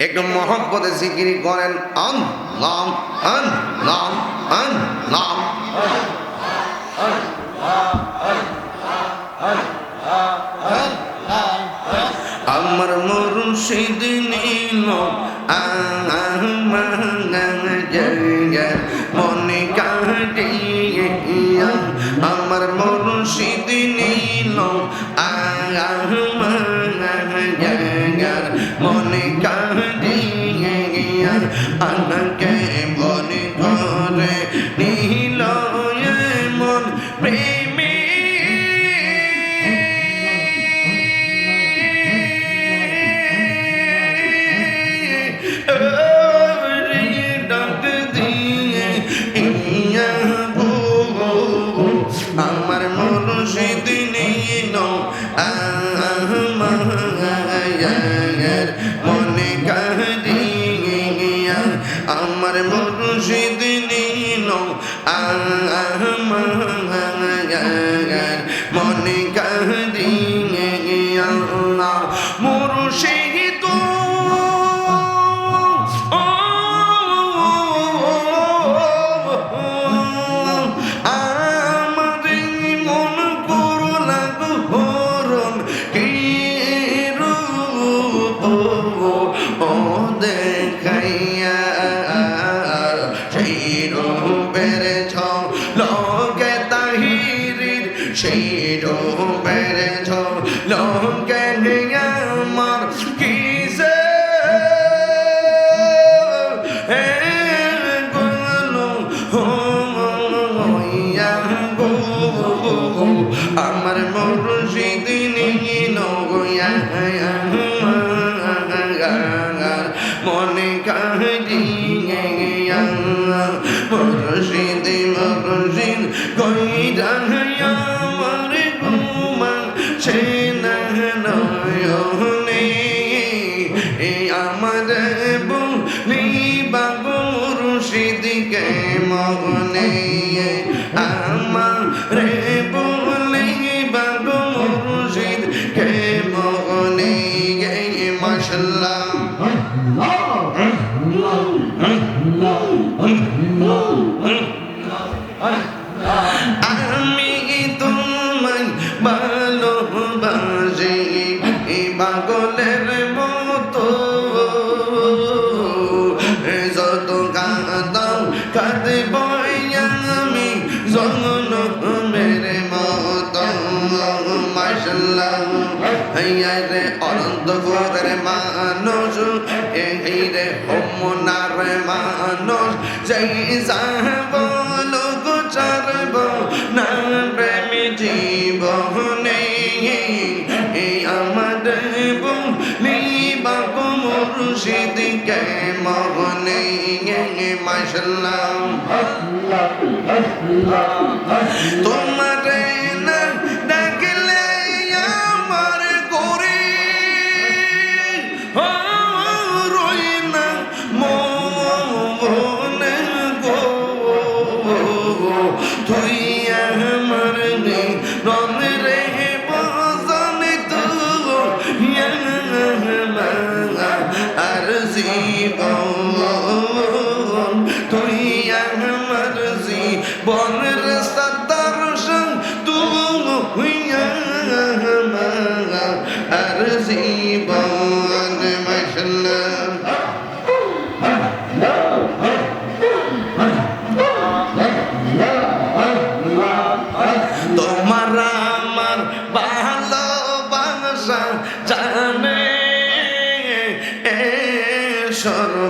একটু মহব্বতে জিকিরি করেন, আন নাম আন নাম আন নাম আমার মনে কাটিয়া আমার মুর্শিদ কাটিয়া তাহিরির সেই রূপের মনে আমার রে বলি বাবু মুর্শিদ কে মনে মাসাল্লাহ আমি মাসাল্লাহ রে অনন্ত গোরের মানুষ এই রে হোমনার মানুষ। যেই যাব লোক চারব না প্রেমী জীবনে। এই আমাদের বলি বাবু মুর্শিদকে মনে মাসাল্লাহ তোমার তুই আমার রন রে বজন তু আর জীবন তুই আমার জীবন রাস্তা দর্শন তু আর জীবন ভালোবাসা এ সর্বজনে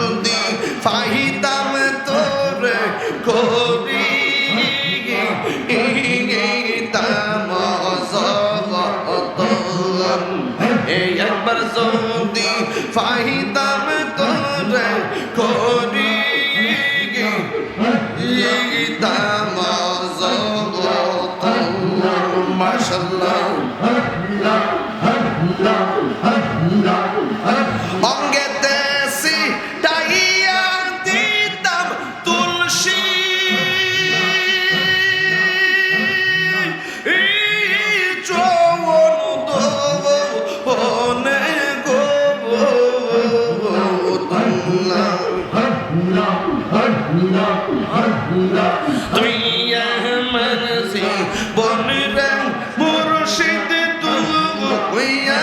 fight তুই আমার সে বনরা মুর্শিদ তু হইয়া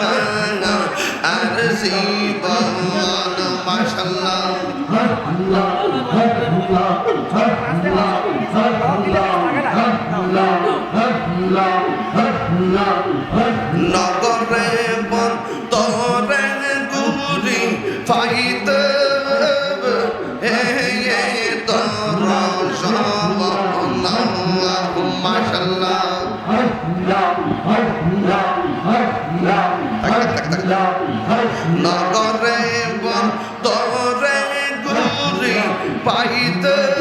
মানা আর সে বন মাশাল্লাহ নগরে বন তরে গুরি ফাইতে নগরে বন তরে গুরি পাইতে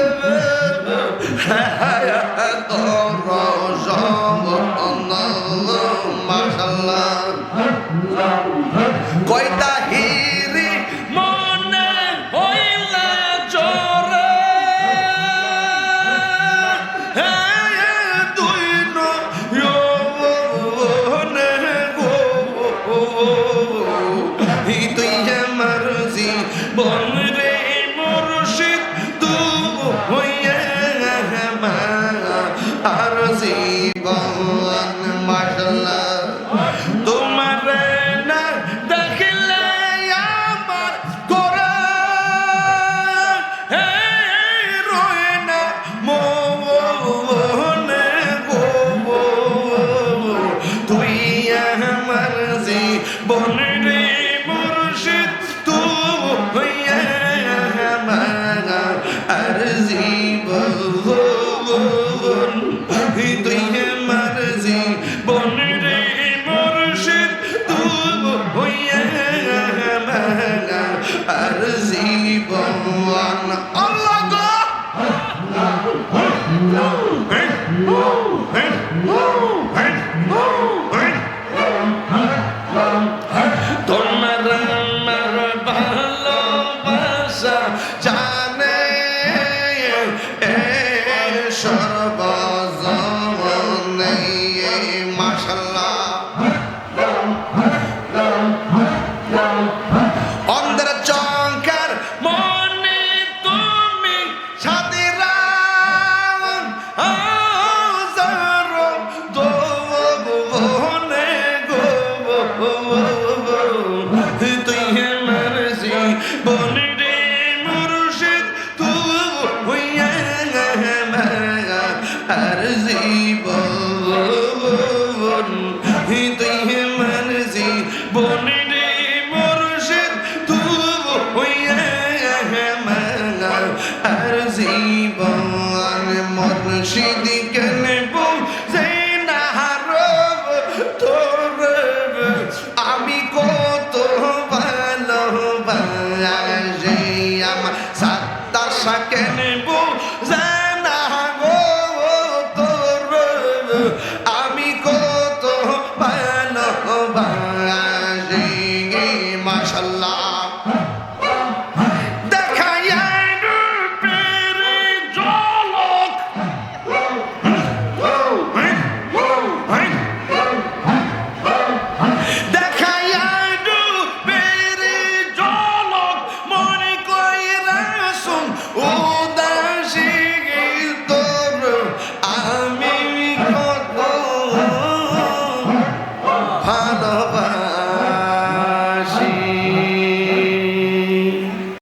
হাবিব আর মুর্শিদ কেন